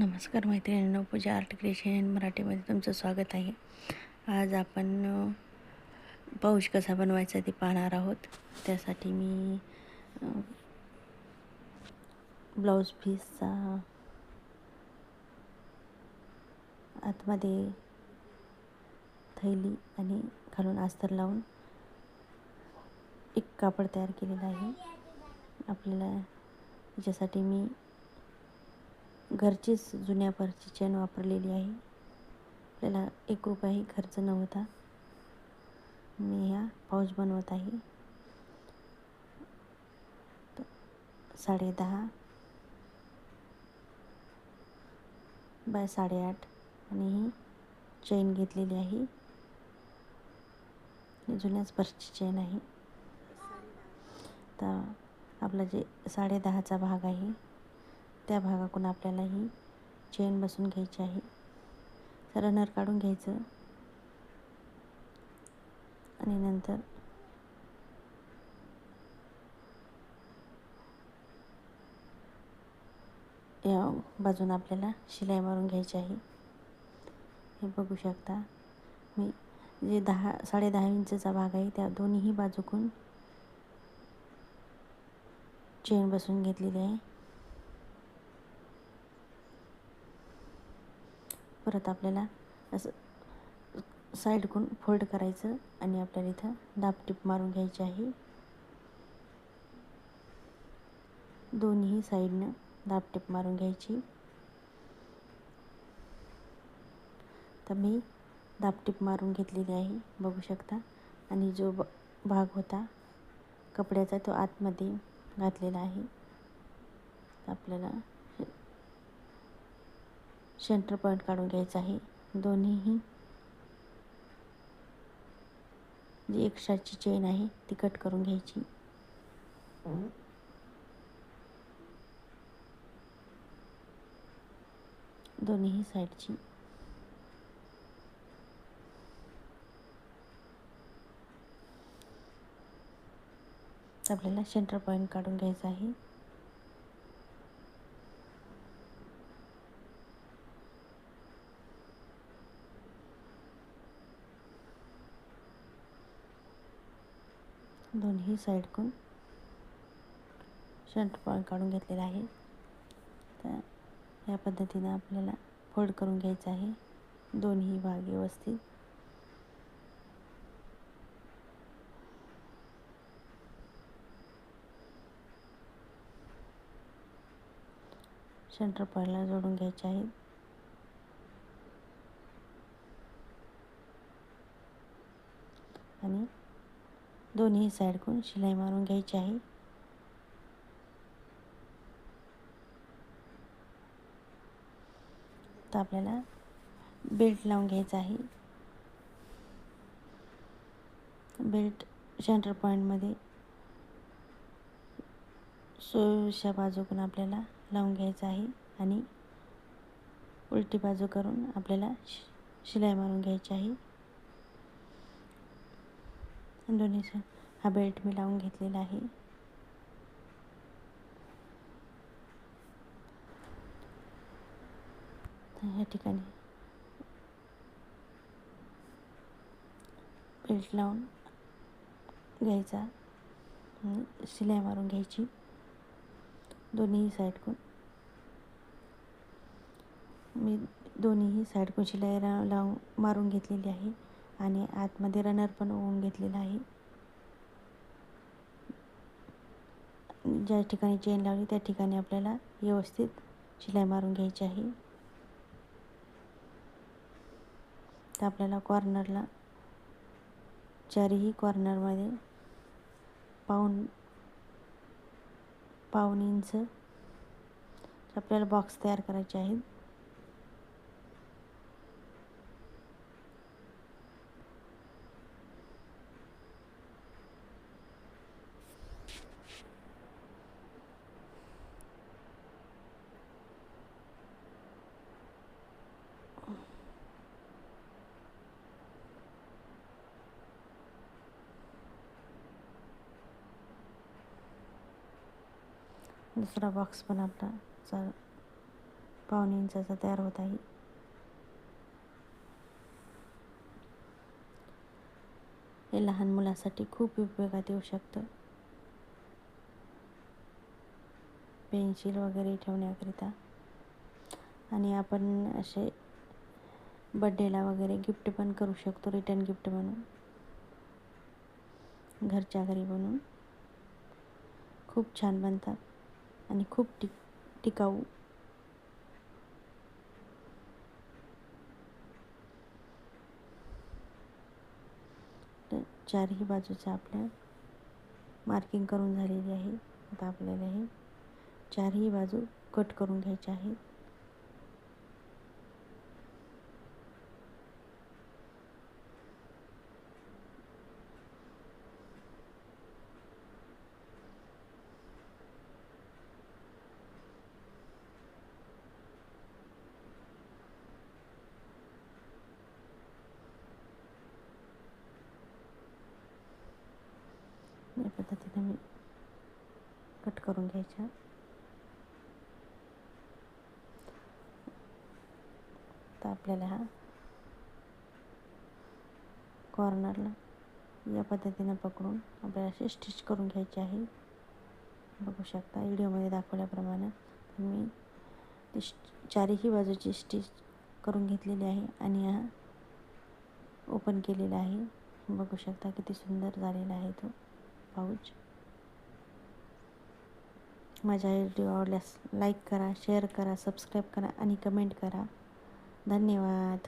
नमस्कार मैत्रिणींनो पूजा art creation मराठीमध्ये तुमचं स्वागत आहे. आज आपण अ, कसा बनवायचा ते पाहणार आहोत. त्यासाठी मी ब्लाऊज पीसचा आतमध्ये थैली आणि खालून अस्तर लावून एक कापड तयार केलेला आहे. आपल्याला ज्यासाठी मी घरचीच जुन्या परची चेन वापरलेली आहे. आपल्याला एक रुपयाही खर्च नव्हता मी ह्या पाऊच बनवत आहे. साडेदहा बाय साडेआठ आणि ही चेन घेतलेली आहे. जुन्याच पर्सची चेन आहे. तर आपला जे साडेदहाचा भाग आहे त्या भागाकडून आपल्याला ही चेन बसून घ्यायची आहे. रनर काढून घ्यायचं. आणि नंतर या बाजून आपल्याला शिलाई मारून घ्यायची आहे. हे बघू शकता. मी जे दहा साडेदहा इंचचा भाग आहे त्या दोन्हीही बाजूकून चेन बसून घेतलेली आहे. परत आपल्याला असं साईडकडून फोल्ड करायचं आणि आपल्याला इथं दाबटीप मारून घ्यायची आहे. दोन्ही साईडनं दाबटीप मारून घ्यायची. तर मी दाबटीप मारून घेतलेली आहे बघू शकता. आणि जो ब भाग होता कपड्याचा तो आतमध्ये घातलेला आहे. आपल्याला सेंटर पॉईंट काढून घ्यायचा आहे. दोन्हीही जी एक्स्ट्राची चेन आहे ती कट करून घ्यायची. दोन्हीही साईडची. आपल्याला सेंटर पॉईंट काढून घ्यायचा आहे. दोन्ही साईडकडून शर्ट पॉईंट काढून घेतलेला आहे. तर या पद्धतीनं आपल्याला फोल्ड करून घ्यायचं आहे. दोन्ही भाग व्यवस्थित. सेंटर पॉईंटला जोडून घ्यायचे आहेत आणि दोन्ही साईडकडून शिलाई मारून घ्यायची आहे. तर आपल्याला बेल्ट लावून घ्यायचा आहे. बेल्ट सेंटर पॉईंटमध्ये सोच्या बाजूकडून आपल्याला लावून घ्यायचा आहे आणि उलटी बाजू करून आपल्याला शिलाई मारून घ्यायची आहे. दोन्ही हा बेल्ट मी लावून घेतलेला आहे. या ठिकाणी बेल्ट लावून घ्यायचा. शिलाई मारून घ्यायची. दोन्ही साईडकून मी दोन्हीही साईडकून शिलाई लावून मारून घेतलेली आहे. आणि आतमध्ये रनर पण ओवून घेतलेला आहे. ज्या ठिकाणी चेन लावली त्या ठिकाणी आपल्याला व्यवस्थित शिलाई मारून घ्यायची आहे. तर आपल्याला कॉर्नरला चारही कॉर्नरमध्ये पाऊन पाऊन इंच आपल्याला बॉक्स तयार करायचे आहेत. दुसरा बॉक्स पण आपला चा पावणे इंचाचा तयार होत आहे. हे लहान मुलासाठी खूप उपयोगात येऊ शकतं. पेन्सिल वगैरे ठेवण्याकरिता. आणि आपण असे बड्डेला वगैरे गिफ्ट पण करू शकतो रिटर्न गिफ्ट म्हणून. घरच्या घरी बनवून. खूप छान बनतात. आणि खूप टिक टिकाऊ. तर चारही बाजूचं आपल्या मार्किंग करून झालेली आहे. आता आपल्याला हे चारही बाजू कट करून घ्यायचे आहेत या पद्धतीने मी कट करून घ्यायच्या. तर आपल्याला हा कॉर्नरला या पद्धतीनं पकडून आपल्याला अशी स्टिच करून घ्यायची आहे. बघू शकता व्हिडिओमध्ये दाखवल्याप्रमाणे मी ती चारही बाजूची स्टिच करून घेतलेली आहे आणि हा ओपन केलेला आहे. बघू शकता किती सुंदर झालेला आहे तो पाऊच माझ्या व्हिडिओ आवडल्यास लाईक करा शेअर करा सबस्क्राईब करा आणि कमेंट करा. धन्यवाद.